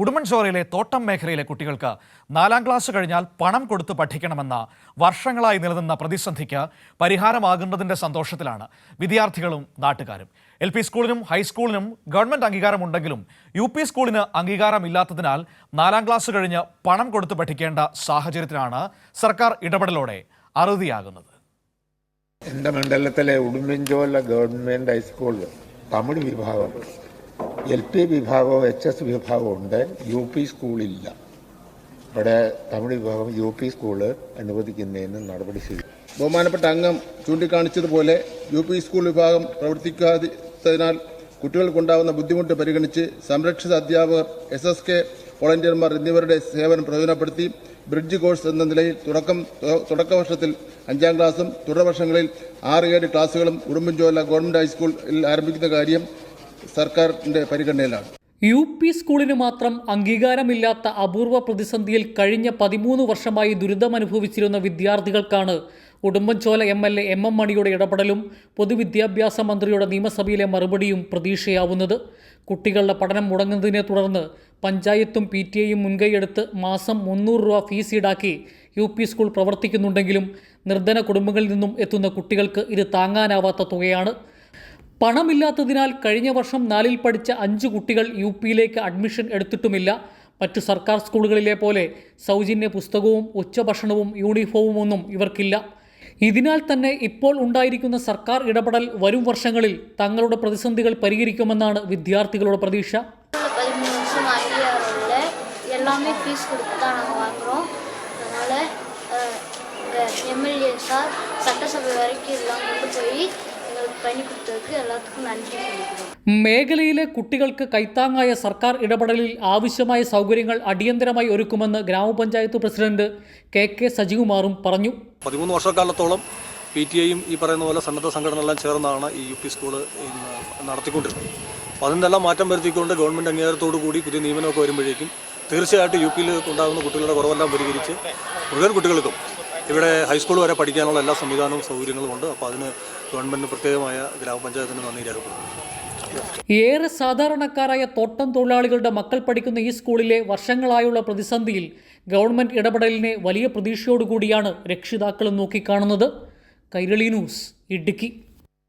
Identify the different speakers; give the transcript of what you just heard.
Speaker 1: ഉടുമ്പൻചോറയിലെ തോട്ടം മേഖലയിലെ കുട്ടികൾക്ക് നാലാം ക്ലാസ് കഴിഞ്ഞാൽ പണം കൊടുത്ത് പഠിക്കണമെന്ന വർഷങ്ങളായി നിലനിന്ന പ്രതിസന്ധിക്ക് പരിഹാരമാകുന്നതിന്റെ സന്തോഷത്തിലാണ് വിദ്യാർത്ഥികളും നാട്ടുകാരും. എൽ പി സ്കൂളിനും ഹൈസ്കൂളിനും ഗവൺമെന്റ് അംഗീകാരമുണ്ടെങ്കിലും യു പി സ്കൂളിന് അംഗീകാരമില്ലാത്തതിനാൽ നാലാം ക്ലാസ് കഴിഞ്ഞ് പണം കൊടുത്ത് പഠിക്കേണ്ട സാഹചര്യത്തിലാണ് സർക്കാർ ഇടപെടലോടെ അറുതിയാകുന്നത്.
Speaker 2: എന്റെ മണ്ഡലത്തിലെ ഉടുമ്പൻചോല ഗവൺമെന്റ് ഹൈസ്കൂളിൽ തമിഴ് വിഭാഗം എൽ പി വിഭാഗവും എച്ച് എസ് വിഭാഗവും ഉണ്ട്. യു പി സ്കൂളില്ല. ഇവിടെ തമിഴ് വിഭാഗം യു പി സ്കൂൾ അനുവദിക്കുന്നതിന് നടപടി സ്വീകരിക്കും
Speaker 3: ബഹുമാനപ്പെട്ട അംഗം ചൂണ്ടിക്കാണിച്ചതുപോലെ യു പി സ്കൂൾ വിഭാഗം പ്രവർത്തിക്കാത്തതിനാൽ കുട്ടികൾക്കുണ്ടാകുന്ന ബുദ്ധിമുട്ട് പരിഗണിച്ച് സംരക്ഷിത അധ്യാപകർ എസ് എസ് കെ വോളണ്ടിയർമാർ എന്നിവരുടെ സേവനം പ്രയോജനപ്പെടുത്തി ബ്രിഡ്ജ് കോഴ്സ് എന്ന നിലയിൽ തുടക്കം തുടക്ക വർഷത്തിൽ അഞ്ചാം ക്ലാസ്സും തുടർവർഷങ്ങളിൽ ആറ് ഏഴ് ക്ലാസ്സുകളും ഉടുമ്പൻചോല ഗവൺമെന്റ് ഹൈസ്കൂളിൽ ആരംഭിക്കുന്ന കാര്യം സർക്കാരിന്റെ പരിഗണനയിലാണ്.
Speaker 4: യു പി സ്കൂളിന് മാത്രം അംഗീകാരമില്ലാത്ത അപൂർവ പ്രതിസന്ധിയിൽ കഴിഞ്ഞ പതിമൂന്ന് വർഷമായി ദുരിതമനുഭവിച്ചിരുന്ന വിദ്യാർത്ഥികൾക്കാണ് Udumbanchola M L A M M മണിയുടെ ഇടപെടലും പൊതുവിദ്യാഭ്യാസ മന്ത്രിയുടെ നിയമസഭയിലെ മറുപടിയും പ്രതീക്ഷയാവുന്നത്. കുട്ടികളുടെ പഠനം മുടങ്ങുന്നതിനെ തുടർന്ന് പഞ്ചായത്തും പി ടി എയും മുൻകൈയെടുത്ത് മാസം മുന്നൂറ് രൂപ ഫീസ് ഈടാക്കി യു പി സ്കൂൾ പ്രവർത്തിക്കുന്നുണ്ടെങ്കിലും നിർധന കുടുംബങ്ങളിൽ നിന്നും എത്തുന്ന കുട്ടികൾക്ക് ഇത് താങ്ങാനാവാത്ത തുകയാണ്. പണമില്ലാത്തതിനാൽ കഴിഞ്ഞ വർഷം നാലിൽ പഠിച്ച അഞ്ച് കുട്ടികൾ യു പിയിലേക്ക് അഡ്മിഷൻ എടുത്തിട്ടുമില്ല മറ്റു സർക്കാർ സ്കൂളുകളിലെ പോലെ സൗജന്യ പുസ്തകവും ഉച്ചഭക്ഷണവും യൂണിഫോമും ഒന്നും ഇവർക്കില്ല ഇതിനാൽ തന്നെ ഇപ്പോൾ ഉണ്ടായിരിക്കുന്ന സർക്കാർ ഇടപെടൽ വരും വർഷങ്ങളിൽ തങ്ങളുടെ പ്രതിസന്ധികൾ പരിഹരിക്കുമെന്നാണ് வித்தியார்த்திகளோட பிரதீஷ
Speaker 5: பதிமூணு வருஷம் ஐடிஆர் இல்லை எல்லாமே ஃபீஸ் கொடுத்து தான் நாங்கள் வாங்குகிறோம் அதனால் எம்எல்ஏ சார் சட்டசபை வரைக்கும் எல்லாம் கொண்டு போய் കുട്ടികൾക്ക് എല്ലാവർക്കും
Speaker 4: മേഖലയിലെ കുട്ടികൾക്ക് കൈത്താങ്ങായ സർക്കാർ ഇടപെടലിൽ ആവശ്യമായ സൗകര്യങ്ങൾ അടിയന്തരമായി ഒരുക്കുമെന്ന് ഗ്രാമപഞ്ചായത്ത് പ്രസിഡന്റ് കെ കെ സജികുമാറും പറഞ്ഞു.
Speaker 6: പതിമൂന്ന് വർഷക്കാലത്തോളം പി ടി ഐയും ഈ പറയുന്ന പോലെ സന്നദ്ധ സംഘടനകളെല്ലാം ചേർന്നാണ് ഈ യു പി സ്കൂൾ നടത്തിക്കൊണ്ടിരുന്നത്. അപ്പോൾ അതിനെല്ലാം മാറ്റം വരുത്തിക്കൊണ്ട് ഗവൺമെന്റ് അംഗീകാരത്തോടു കൂടി പുതിയ നിയമനമൊക്കെ വരുമ്പോഴേക്കും തീർച്ചയായിട്ടും യു പിയിൽ ഉണ്ടാകുന്ന കുട്ടികളുടെ കുറവെല്ലാം പരിഹരിച്ച് മുഴുവൻ കുട്ടികൾക്കും ഇവിടെ ഹൈസ്കൂൾ വരെ പഠിക്കാനുള്ള എല്ലാ സംവിധാനവും സൗകര്യങ്ങളും ഉണ്ട്. അപ്പോൾ അതിന് ഗവൺമെന്റ് പ്രത്യേകമായ ഗ്രാമപഞ്ചായത്തിന് നന്ദി രേഖപ്പെടുത്തുന്നു.
Speaker 4: ഏറെ സാധാരണക്കാരായ തോട്ടം തൊഴിലാളികളുടെ മക്കൾ പഠിക്കുന്ന ഈ സ്കൂളിലെ വർഷങ്ങളായുള്ള പ്രതിസന്ധിയിൽ ഗവൺമെന്റ് ഇടപെടലിനെ വലിയ പ്രതീക്ഷയോടുകൂടിയാണ് രക്ഷിതാക്കളും നോക്കിക്കാണുന്നത്. കൈരളി ന്യൂസ് ഇടുക്കി.